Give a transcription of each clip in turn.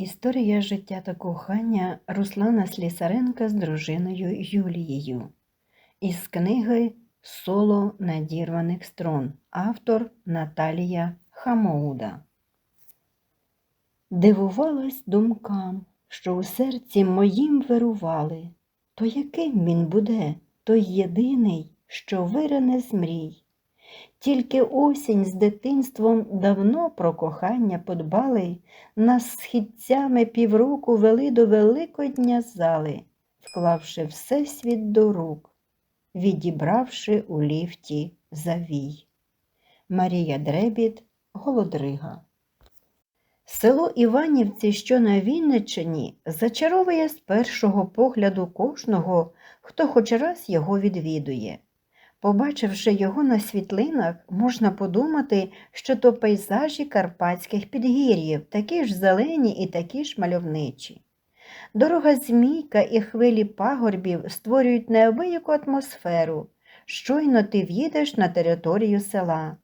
Історія життя та кохання Руслана Слісаренка з дружиною Юлією. Із книги Соло надірваних струн. Автор Наталія Хамоуда. Дивувалась думкам, що у серці моїм вирували. То яким він буде, той єдиний, що вирине з мрій. Тільки осінь з дитинством давно про кохання подбали, нас східцями півроку вели до Великодня зали, вклавши все світ до рук, відібравши у ліфті завій. Марія Дребіт, Голодрига. Село Іванівці, що на Вінниччині, зачаровує з першого погляду кожного, хто хоч раз його відвідує. Побачивши його на світлинах, можна подумати, що то пейзажі карпатських підгір'їв, такі ж зелені і такі ж мальовничі. Дорога змійка і хвилі пагорбів створюють неабияку атмосферу. Щойно ти в'їдеш на територію села.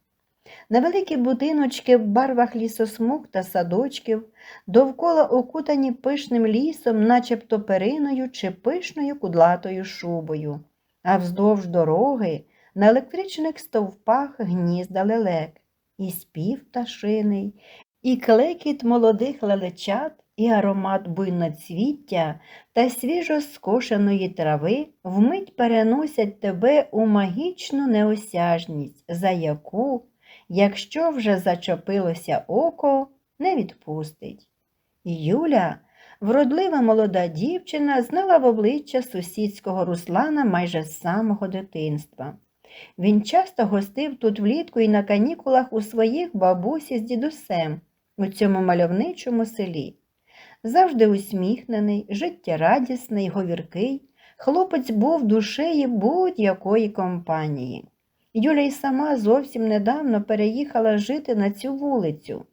Невеликі будиночки в барвах лісосмуг та садочків, довкола окутані пишним лісом, начебто периною чи пишною кудлатою шубою а вздовж дороги на електричних стовпах гнізда лелек, і спів пташиний, і клекіт молодих лелечат, і аромат буйноцвіття та свіжо скошеної трави вмить переносять тебе у магічну неосяжність, за яку, якщо вже зачепилося око, не відпустить. Юля Вродлива молода дівчина знала в обличчя сусідського Руслана майже з самого дитинства. Він часто гостив тут влітку і на канікулах у своїх бабусі з дідусем у цьому мальовничому селі. Завжди усміхнений, життєрадісний, говіркий, хлопець був душею будь-якої компанії. Юля й сама зовсім недавно переїхала жити на цю вулицю.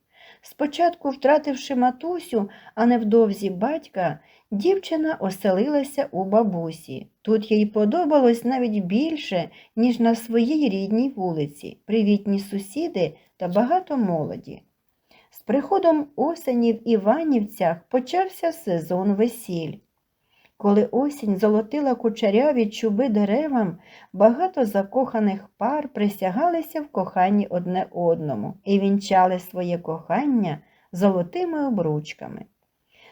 Спочатку, втративши матусю, а невдовзі батька, дівчина оселилася у бабусі. Тут їй подобалось навіть більше, ніж на своїй рідній вулиці, привітні сусіди та багато молоді. З приходом осені в Іванівцях почався сезон весіль. Коли осінь золотила кучеряві чуби деревам, багато закоханих пар присягалися в коханні одне одному і вінчали своє кохання золотими обручками.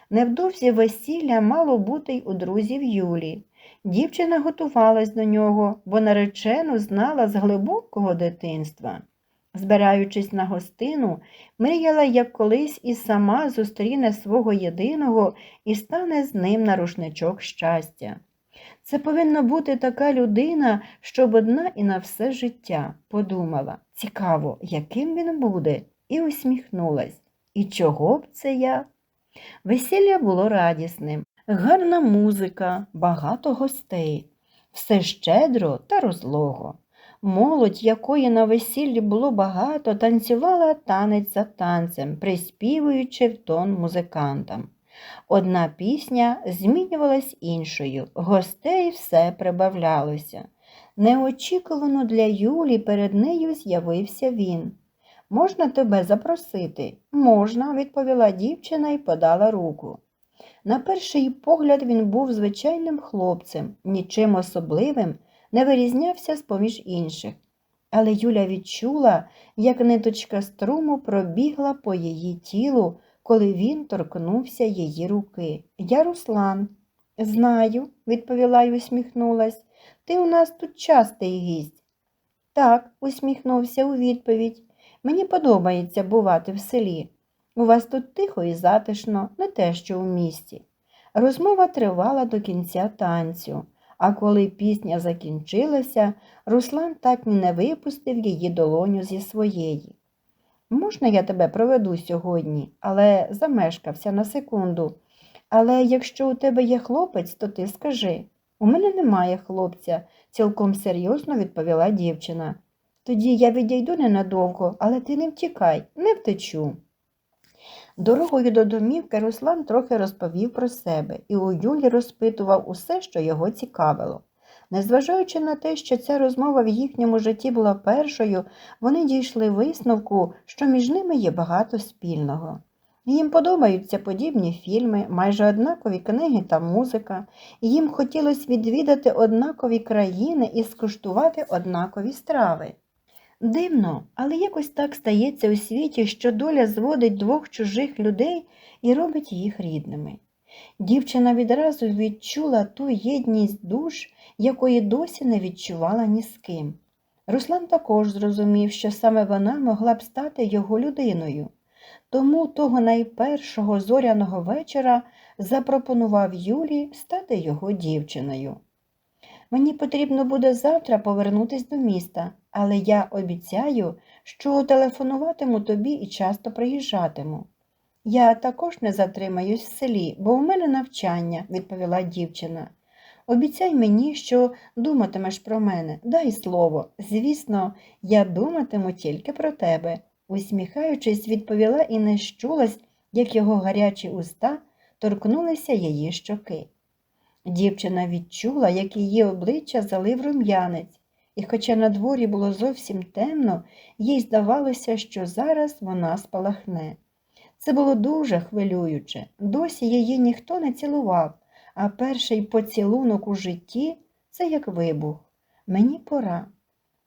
Невдовзі весілля мало бути й у друзів Юлі. Дівчина готувалась до нього, бо наречену знала з глибокого дитинства. Збираючись на гостину, мріяла, як колись і сама зустріне свого єдиного і стане з ним на рушничок щастя. Це повинна бути така людина, щоб одна і на все життя подумала цікаво, яким він буде, і усміхнулась. І чого б це я? Весілля було радісним, гарна музика, багато гостей, все щедро та розлого. Молодь, якої на весіллі було багато, танцювала танець за танцем, приспівуючи в тон музикантам. Одна пісня змінювалась іншою, гостей все прибавлялося. Неочікувано для Юлі перед нею з'явився він. Можна тебе запросити? Можна, відповіла дівчина і подала руку. На перший погляд він був звичайним хлопцем, нічим особливим не вирізнявся з поміж інших. Але Юля відчула, як ниточка струму пробігла по її тілу, коли він торкнувся її руки. Я Руслан. Знаю, відповіла й усміхнулась. Ти у нас тут частий гість. Так, усміхнувся у відповідь. Мені подобається бувати в селі. У вас тут тихо і затишно, не те, що у місті. Розмова тривала до кінця танцю. А коли пісня закінчилася, Руслан так і не випустив її долоню зі своєї. Можна я тебе проведу сьогодні, але замешкався на секунду. Але якщо у тебе є хлопець, то ти скажи. У мене немає хлопця, цілком серйозно відповіла дівчина. Тоді я відійду ненадовго, але ти не втікай, не втечу. Дорогою до домівки Руслан трохи розповів про себе і у Юлі розпитував усе, що його цікавило. Незважаючи на те, що ця розмова в їхньому житті була першою, вони дійшли висновку, що між ними є багато спільного. Їм подобаються подібні фільми, майже однакові книги та музика, їм хотілося відвідати однакові країни і скуштувати однакові страви. Дивно, але якось так стається у світі, що доля зводить двох чужих людей і робить їх рідними. Дівчина відразу відчула ту єдність душ, якої досі не відчувала ні з ким. Руслан також зрозумів, що саме вона могла б стати його людиною. Тому того найпершого зоряного вечора запропонував Юлі стати його дівчиною. Мені потрібно буде завтра повернутися до міста, але я обіцяю, що телефонуватиму тобі і часто приїжджатиму. Я також не затримаюсь в селі, бо у мене навчання, відповіла дівчина. Обіцяй мені, що думатимеш про мене, дай слово. Звісно, я думатиму тільки про тебе, усміхаючись, відповіла і не щулась, як його гарячі уста торкнулися її щоки. Дівчина відчула, як її обличчя залив рум'янець, і, хоча на дворі було зовсім темно, їй здавалося, що зараз вона спалахне. Це було дуже хвилююче. Досі її ніхто не цілував, а перший поцілунок у житті це як вибух. Мені пора.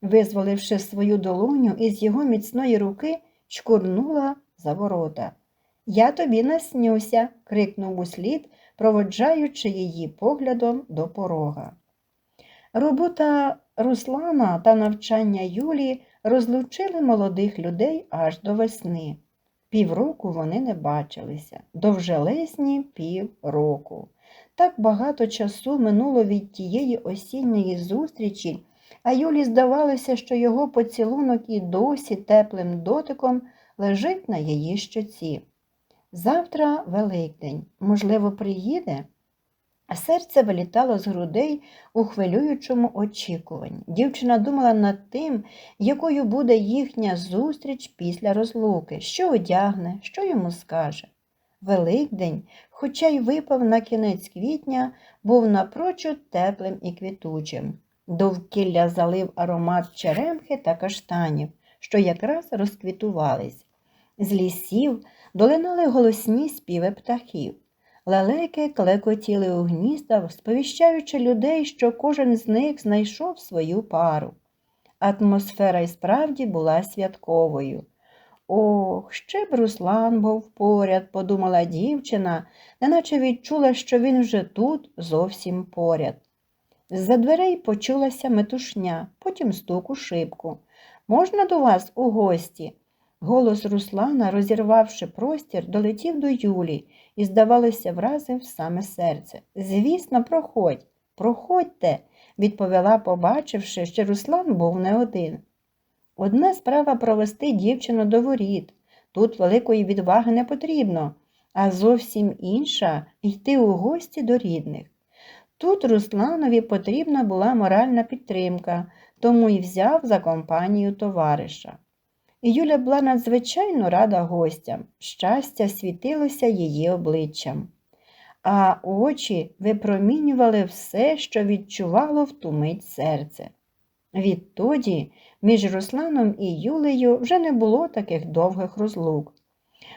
Визволивши свою долоню із його міцної руки, чкурнула за ворота. Я тобі наснюся, крикнув услід, проводжаючи її поглядом до порога. Робота Руслана та навчання Юлії розлучили молодих людей аж до весни. Півроку вони не бачилися, довжелезні півроку. Так багато часу минуло від тієї осінньої зустрічі, а Юлі здавалося, що його поцілунок і досі теплим дотиком лежить на її щоці. Завтра Великдень, можливо, приїде? А серце вилітало з грудей у хвилюючому очікуванні. Дівчина думала над тим, якою буде їхня зустріч після розлуки, що одягне, що йому скаже. Великдень, хоча й випав на кінець квітня, був напрочуд теплим і квітучим. Довкілля залив аромат черемхи та каштанів, що якраз розквітувались. З лісів долинали голосні співи птахів. Лелеки клекотіли у гнізда, сповіщаючи людей, що кожен з них знайшов свою пару. Атмосфера й справді була святковою. Ох, ще б Руслан був поряд, подумала дівчина, неначе відчула, що він вже тут зовсім поряд. З-за дверей почулася метушня, потім стук у шибку. Можна до вас у гості? Голос Руслана, розірвавши простір, долетів до Юлі і, здавалося, вразив саме серце. Звісно, проходь, проходьте, відповіла, побачивши, що Руслан був не один. Одна справа провести дівчину до воріт. Тут великої відваги не потрібно, а зовсім інша йти у гості до рідних. Тут Русланові потрібна була моральна підтримка, тому й взяв за компанію товариша. І Юля була надзвичайно рада гостям, щастя світилося її обличчям, а очі випромінювали все, що відчувало в ту серце. Відтоді між Русланом і Юлею вже не було таких довгих розлук.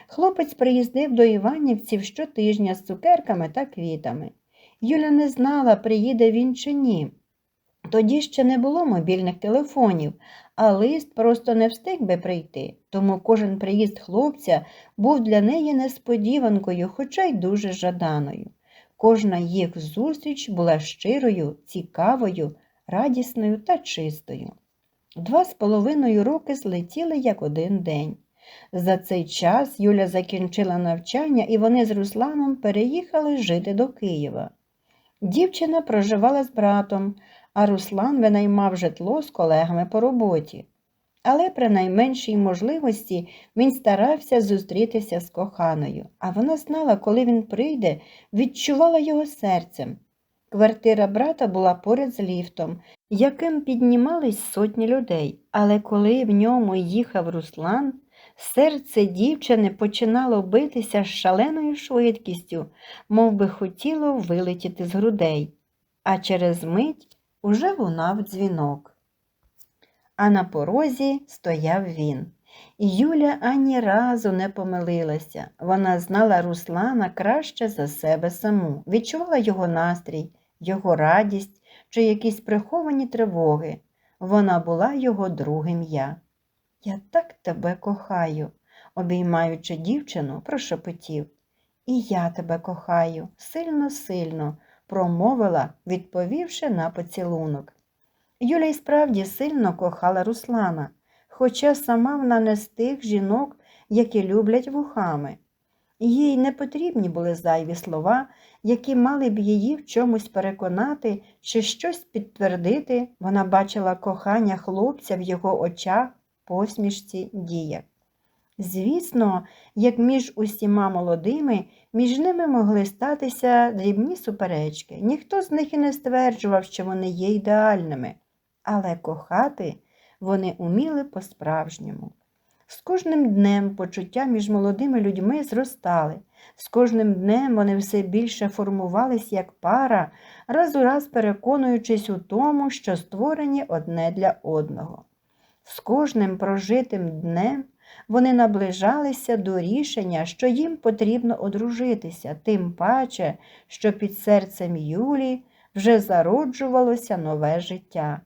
Хлопець приїздив до Іванівців щотижня з цукерками та квітами. Юля не знала, приїде він чи ні. Тоді ще не було мобільних телефонів, а лист просто не встиг би прийти, тому кожен приїзд хлопця був для неї несподіванкою, хоча й дуже жаданою. Кожна їх зустріч була щирою, цікавою, радісною та чистою. Два з половиною роки злетіли як один день. За цей час Юля закінчила навчання і вони з Русланом переїхали жити до Києва. Дівчина проживала з братом, а Руслан винаймав житло з колегами по роботі. Але при найменшій можливості він старався зустрітися з коханою, а вона знала, коли він прийде, відчувала його серцем. Квартира брата була поряд з ліфтом, яким піднімались сотні людей, але коли в ньому їхав Руслан, серце дівчини починало битися з шаленою швидкістю, мов би хотіло вилетіти з грудей, а через мить уже лунав дзвінок. А на порозі стояв він. І Юля ані разу не помилилася. Вона знала Руслана краще за себе саму, відчувала його настрій, його радість чи якісь приховані тривоги. Вона була його другим я. Я так тебе кохаю, обіймаючи дівчину, прошепотів. І я тебе кохаю, сильно, сильно, промовила, відповівши на поцілунок. Юля й справді сильно кохала Руслана, хоча сама вона не з тих жінок, які люблять вухами. Їй не потрібні були зайві слова, які мали б її в чомусь переконати чи щось підтвердити. Вона бачила кохання хлопця в його очах, посмішці, діях. Звісно, як між усіма молодими, між ними могли статися дрібні суперечки. Ніхто з них і не стверджував, що вони є ідеальними, але кохати вони уміли по-справжньому. З кожним днем почуття між молодими людьми зростали, з кожним днем вони все більше формувались як пара, раз у раз переконуючись у тому, що створені одне для одного. З кожним прожитим днем вони наближалися до рішення, що їм потрібно одружитися, тим паче, що під серцем Юлі вже зароджувалося нове життя.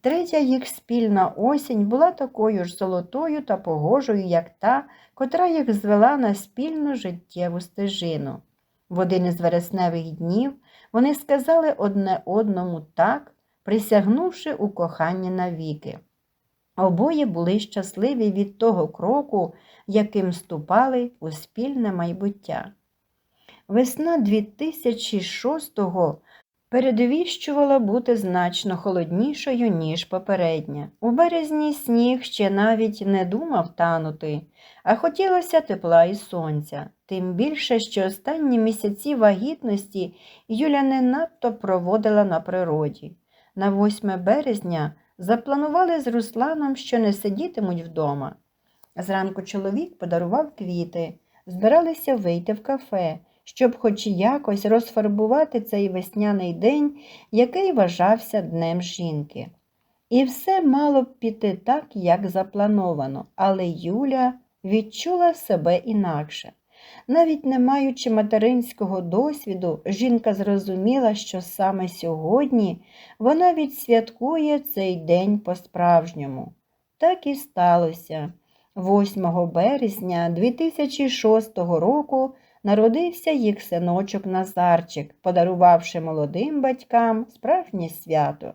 Третя їх спільна осінь була такою ж золотою та погожою, як та, котра їх звела на спільну життєву стежину. В один із вересневих днів вони сказали одне одному так, присягнувши у коханні навіки. Обоє були щасливі від того кроку, яким ступали у спільне майбуття. Весна 2006-го передвіщувала бути значно холоднішою, ніж попередня. У березні сніг ще навіть не думав танути, а хотілося тепла і сонця. Тим більше, що останні місяці вагітності Юля не надто проводила на природі. На 8 березня запланували з Русланом, що не сидітимуть вдома. Зранку чоловік подарував квіти, збиралися вийти в кафе, щоб хоч якось розфарбувати цей весняний день, який вважався Днем жінки. І все мало б піти так, як заплановано, але Юля відчула себе інакше. Навіть не маючи материнського досвіду, жінка зрозуміла, що саме сьогодні вона відсвяткує цей день по-справжньому. Так і сталося. 8 березня 2006 року народився їх синочок Назарчик, подарувавши молодим батькам справжнє свято.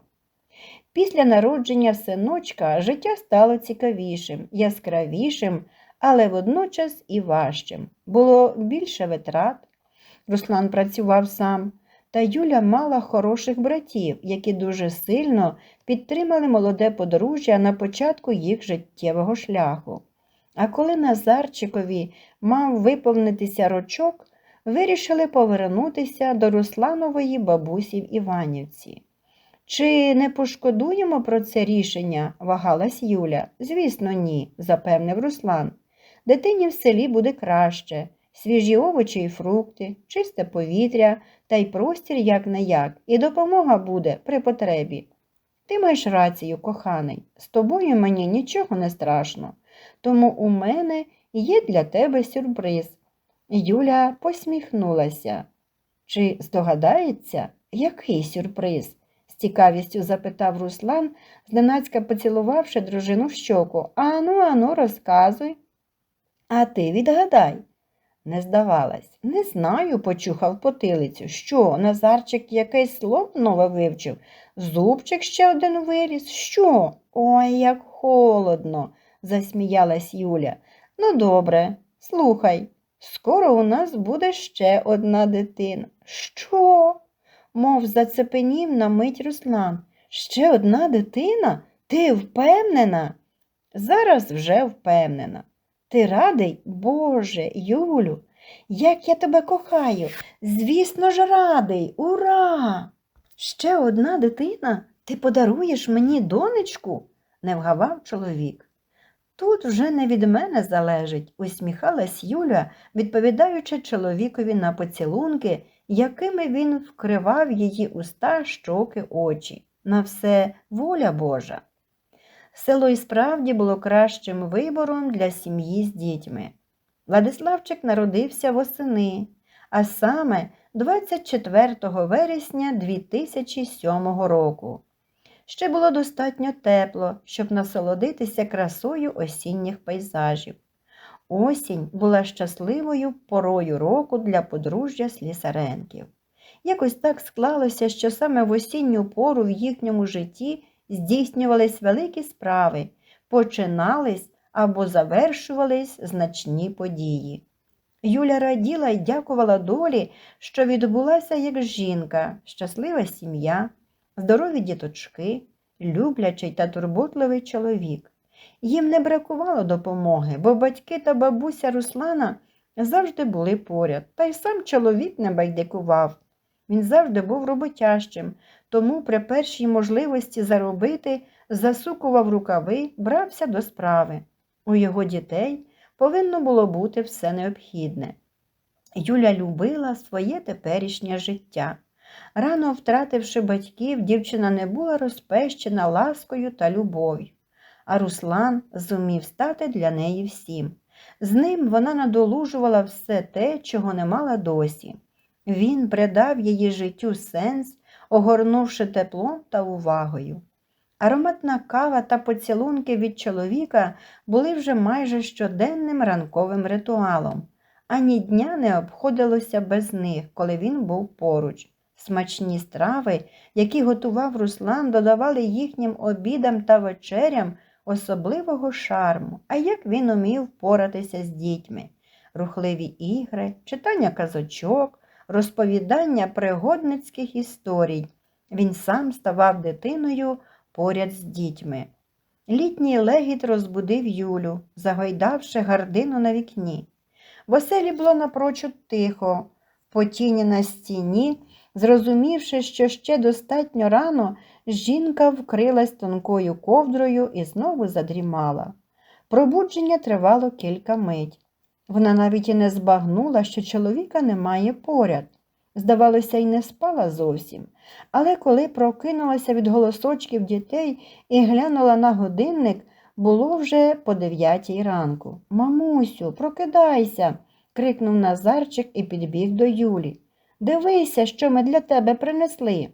Після народження синочка життя стало цікавішим, яскравішим, але водночас і важчим. Було більше витрат. Руслан працював сам, та Юля мала хороших братів, які дуже сильно підтримали молоде подружжя на початку їх життєвого шляху. А коли Назарчикові мав виповнитися рочок, вирішили повернутися до Русланової бабусі в Іванівці. Чи не пошкодуємо про це рішення? вагалась Юля. Звісно, ні, запевнив Руслан. Дитині в селі буде краще, свіжі овочі і фрукти, чисте повітря та й простір як не як, і допомога буде при потребі. Ти маєш рацію, коханий, з тобою мені нічого не страшно, тому у мене є для тебе сюрприз. Юля посміхнулася. Чи здогадається, який сюрприз? з цікавістю запитав Руслан, зненацька поцілувавши дружину в щоку. Ану, ану, розказуй. А ти відгадай. Не здавалась. Не знаю, почухав потилицю. Що, Назарчик якесь слово нове вивчив? Зубчик ще один виріс. Що? Ой, як холодно, засміялась Юля. Ну, добре, слухай, скоро у нас буде ще одна дитина. Що? мов зацепенів на мить Руслан. Ще одна дитина? Ти впевнена? Зараз вже впевнена. Ти радий, Боже, Юлю, як я тебе кохаю. Звісно ж, радий. Ура! Ще одна дитина? Ти подаруєш мені донечку? не вгавав чоловік. Тут вже не від мене залежить, усміхалась Юля, відповідаючи чоловікові на поцілунки, якими він вкривав її уста, щоки, очі. На все воля Божа. Село і справді було кращим вибором для сім'ї з дітьми. Владиславчик народився восени, а саме 24 вересня 2007 року. Ще було достатньо тепло, щоб насолодитися красою осінніх пейзажів. Осінь була щасливою порою року для подружжя Слісаренків. Якось так склалося, що саме в осінню пору в їхньому житті здійснювались великі справи, починались або завершувались значні події. Юля раділа й дякувала долі, що відбулася як жінка, щаслива сім'я, здорові діточки, люблячий та турботливий чоловік. Їм не бракувало допомоги, бо батьки та бабуся Руслана завжди були поряд, та й сам чоловік не байдикував. Він завжди був роботящим, тому при першій можливості заробити засукував рукави, брався до справи. У його дітей повинно було бути все необхідне. Юля любила своє теперішнє життя. Рано втративши батьків, дівчина не була розпещена ласкою та любов'ю, а Руслан зумів стати для неї всім. З ним вона надолужувала все те, чого не мала досі. Він придав її життю сенс, огорнувши теплом та увагою. Ароматна кава та поцілунки від чоловіка були вже майже щоденним ранковим ритуалом. Ані дня не обходилося без них, коли він був поруч. Смачні страви, які готував Руслан, додавали їхнім обідам та вечерям особливого шарму, а як він умів поратися з дітьми, рухливі ігри, читання казочок, розповідання пригодницьких історій. Він сам ставав дитиною поряд з дітьми. Літній легіт розбудив Юлю, загойдавши гардину на вікні. В оселі було напрочуд тихо, по тіні на стіні, зрозумівши, що ще достатньо рано, жінка вкрилась тонкою ковдрою і знову задрімала. Пробудження тривало кілька мить. Вона навіть і не збагнула, що чоловіка немає поряд. Здавалося, й не спала зовсім. Але коли прокинулася від голосочків дітей і глянула на годинник, було вже по дев'ятій ранку. Мамусю, прокидайся, крикнув Назарчик і підбіг до Юлі. Дивися, що ми для тебе принесли.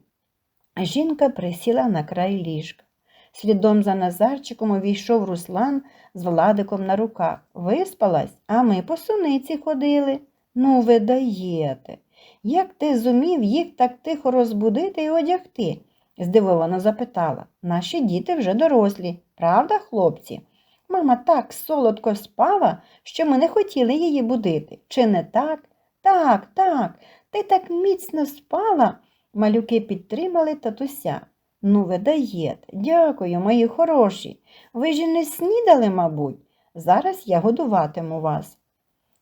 Жінка присіла на край ліжка. Слідом за Назарчиком увійшов Руслан з Владиком на руках. Виспалась, а ми по суниці ходили. Ну, ви даєте. Як ти зумів їх так тихо розбудити і одягти? здивовано запитала. Наші діти вже дорослі, правда, хлопці? Мама так солодко спала, що ми не хотіли її будити. Чи не так? Так, так, ти так міцно спала. Малюки підтримали татуся. Ну, ви даєте. Дякую, мої хороші. Ви ж і не снідали, мабуть. Зараз я годуватиму вас.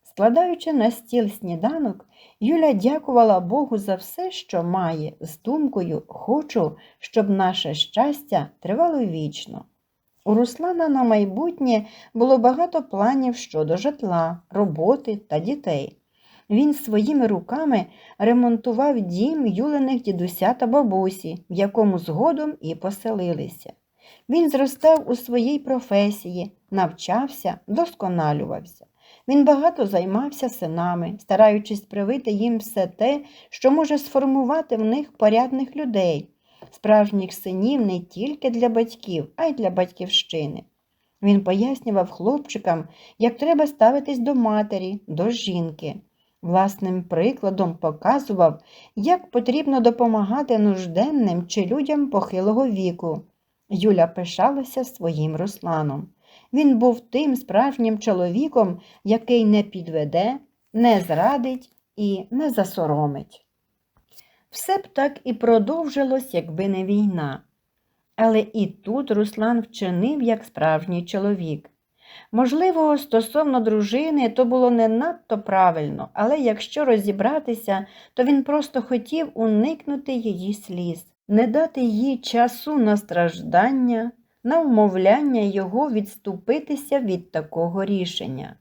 Складаючи на стіл сніданок, Юля дякувала Богу за все, що має, з думкою хочу, щоб наше щастя тривало вічно. У Руслана на майбутнє було багато планів щодо житла, роботи та дітей. Він своїми руками ремонтував дім юлених дідуся та бабусі, в якому згодом і поселилися. Він зростав у своїй професії, навчався, досконалювався. Він багато займався синами, стараючись привити їм все те, що може сформувати в них порядних людей, справжніх синів не тільки для батьків, а й для батьківщини. Він пояснював хлопчикам, як треба ставитись до матері, до жінки. Власним прикладом показував, як потрібно допомагати нужденним чи людям похилого віку. Юля пишалася своїм Русланом. Він був тим справжнім чоловіком, який не підведе, не зрадить і не засоромить. Все б так і продовжилось, якби не війна. Але і тут Руслан вчинив як справжній чоловік. Можливо, стосовно дружини то було не надто правильно, але якщо розібратися, то він просто хотів уникнути її сліз, не дати їй часу на страждання, на вмовляння його відступитися від такого рішення.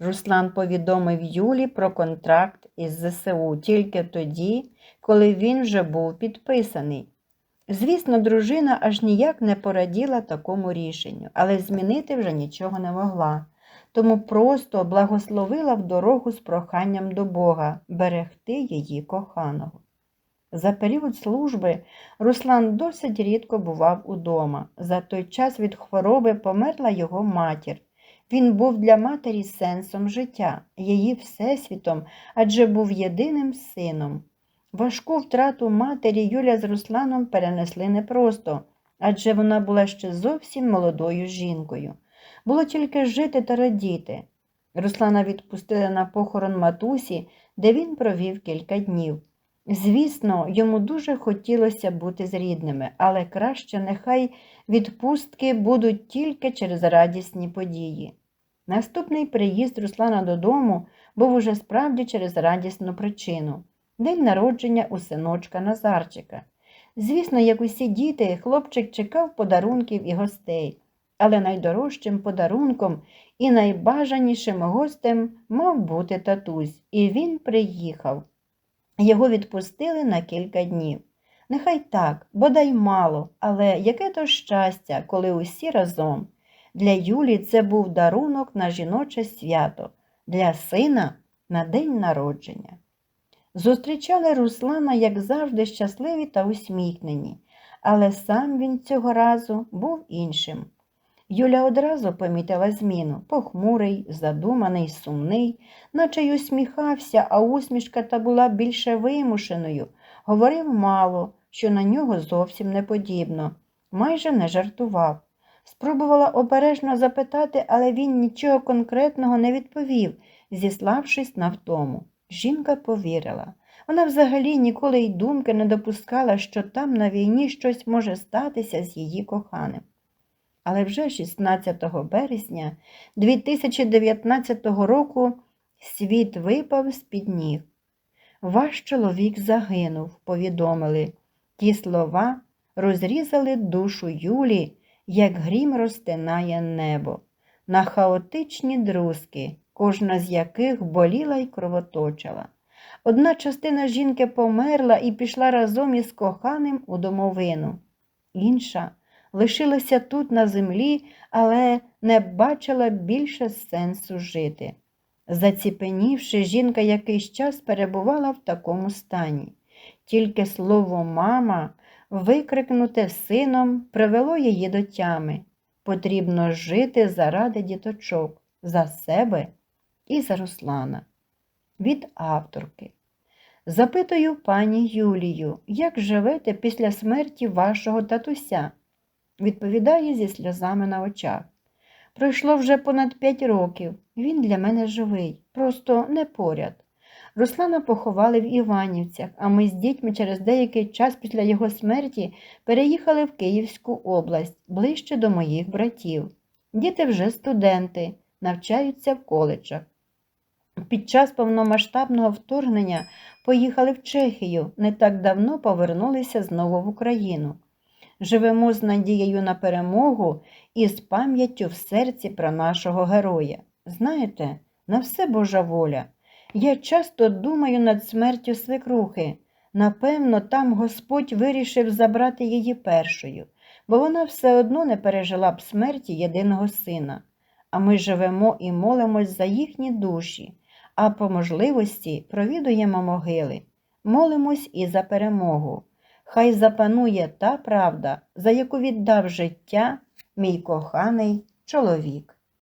Руслан повідомив Юлі про контракт із ЗСУ тільки тоді, коли він вже був підписаний. Звісно, дружина аж ніяк не пораділа такому рішенню, але змінити вже нічого не могла, тому просто благословила в дорогу з проханням до Бога берегти її коханого. За період служби Руслан досить рідко бував удома. За той час від хвороби померла його матір. Він був для матері сенсом життя, її всесвітом, адже був єдиним сином. Важку втрату матері Юля з Русланом перенесли непросто, адже вона була ще зовсім молодою жінкою. Було тільки жити та радіти. Руслана відпустили на похорон матусі, де він провів кілька днів. Звісно, йому дуже хотілося бути з рідними, але краще нехай відпустки будуть тільки через радісні події. Наступний приїзд Руслана додому був уже справді через радісну причину день народження у синочка Назарчика. Звісно, як усі діти, хлопчик чекав подарунків і гостей, але найдорожчим подарунком і найбажанішим гостем мав бути татусь, і він приїхав. Його відпустили на кілька днів. Нехай так, бодай мало, але яке то щастя, коли усі разом. Для Юлі це був дарунок на жіноче свято, для сина на день народження. Зустрічали Руслана, як завжди, щасливі та усміхнені, але сам він цього разу був іншим. Юля одразу помітила зміну похмурий, задуманий, сумний, наче й усміхався, а усмішка та була більше вимушеною, говорив мало, що на нього зовсім не подібно, майже не жартував. Спробувала обережно запитати, але він нічого конкретного не відповів, зіславшись на втому. Жінка повірила. Вона взагалі ніколи й думки не допускала, що там на війні щось може статися з її коханим. Але вже 16 березня 2019 року світ випав з-під ніг. Ваш чоловік загинув, повідомили. Ті слова розрізали душу Юлі, як грім розтинає небо, на хаотичні друзки, кожна з яких боліла й кровоточила. Одна частина жінки померла і пішла разом із коханим у домовину. Інша лишилася тут на землі, але не бачила більше сенсу жити. Заціпенівши, жінка якийсь час перебувала в такому стані. Тільки слово мама, викрикнуте сином, привело її до тями. Потрібно жити заради діточок, за себе і за Руслана. Від авторки. Запитую пані Юлію, як живете після смерті вашого татуся? Відповідає зі сльозами на очах. Пройшло вже понад п'ять років. Він для мене живий, просто не поряд. Руслана поховали в Іванівцях, а ми з дітьми через деякий час після його смерті переїхали в Київську область, ближче до моїх братів. Діти вже студенти, навчаються в коледжах. Під час повномасштабного вторгнення поїхали в Чехію, не так давно повернулися знову в Україну. Живемо з надією на перемогу і з пам'яттю в серці про нашого героя. Знаєте, на все Божа воля. Я часто думаю над смертю свекрухи. Напевно, там Господь вирішив забрати її першою, бо вона все одно не пережила б смерті єдиного сина. А ми живемо і молимось за їхні душі, а по можливості провідуємо могили, молимось і за перемогу. Хай запанує та правда, за яку віддав життя мій коханий чоловік.